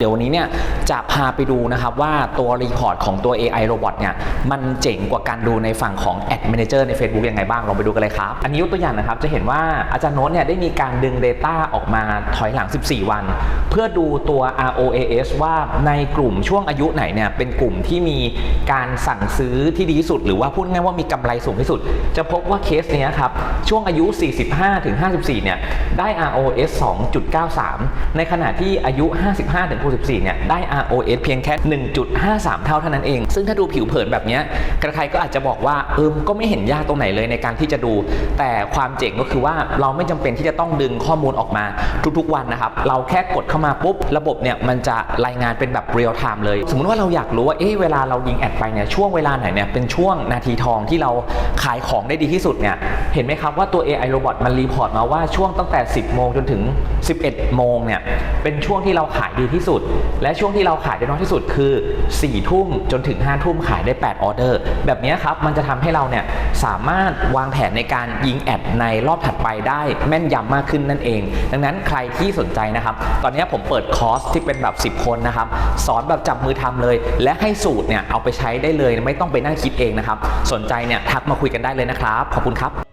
เดี๋ยววันนี้เนี่ยจะพาไปดูนะครับว่าตัวรีพอร์ตของตัว AI Robot เนี่ยมันเจ๋งกว่าการดูในฝั่งของ Ad Manager ใน Facebook ยังไงบ้าง ลองไปดูกันเลยครับ อันนี้ยกตัวอย่างนะครับ จะเห็นว่าอาจารย์โน้ตเนี่ยได้มีการดึง Data ออกมาถอยหลัง 14 วัน เพื่อดูตัว ROAS ว่าในกลุ่มช่วงอายุไหนเนี่ยเป็นกลุ่มที่มีการสั่งซื้อที่ดีที่สุด หรือว่าพูดง่ายว่ามีกำไรสูงที่สุด จะพบว่าเคสเนี้ยครับช่วงอายุ 45ถึง54เนี่ยได้ ROS 2.93 ในขณะที่อายุ 55ถึง64 เนี่ย ได้ ROS เพียงแค่ 1.53 เท่าเท่านั้นเอง ซึ่งถ้าดูผิวเผินแบบนี้ใครก็อาจจะบอกว่าเออก็ไม่เห็นยากตรงไหนเลยในการที่จะดู แต่ความเจ๋งก็คือว่าเราไม่จำเป็นที่จะต้องดึงข้อมูลออกมาทุกๆวันนะครับ เราแค่กดเข้ามาปุ๊บ ระบบเนี่ยมันจะรายงานเป็นแบบเรียลไทม์เลย สมมุติว่าเราอยากรู้ว่าเอ๊ะเวลาเรายิงแอดไปเนี่ยช่วงเวลาไหนเนี่ยเป็นช่วงนาทีทองที่เราขายของได้ดีที่สุดเนี่ยเห็นไหมครับว่าตัว AI Robot มันรีพอร์ตมาว่าช่วงตั้งแต่ 10 โมงจนถึง 11 โมงเนี่ยเป็นช่วงที่เราขายดีที่สุดและช่วงที่เราขายได้น้อยที่สุดคือ4ทุ่มจนถึง5ทุ่มขายได้ 8 ออเดอร์ แบบนี้ครับมันจะทำให้เราเนี่ยสามารถวางแผนในการยิงแอดในรอบถัดไปได้แม่นยำมากขึ้นนั่นเอง ดังนั้นใครที่สนใจนะครับ ตอนนี้ผมเปิดคอร์สที่เป็นแบบ 10 คนนะครับ สอนแบบจับมือทำเลย และให้สูตรเนี่ยเอาไปใช้ได้เลยไม่ต้องไปนั่งคิดเองนะครับ สนใจเนี่ยทักมาคุยกันได้เลยนะครับ ขอบคุณครับ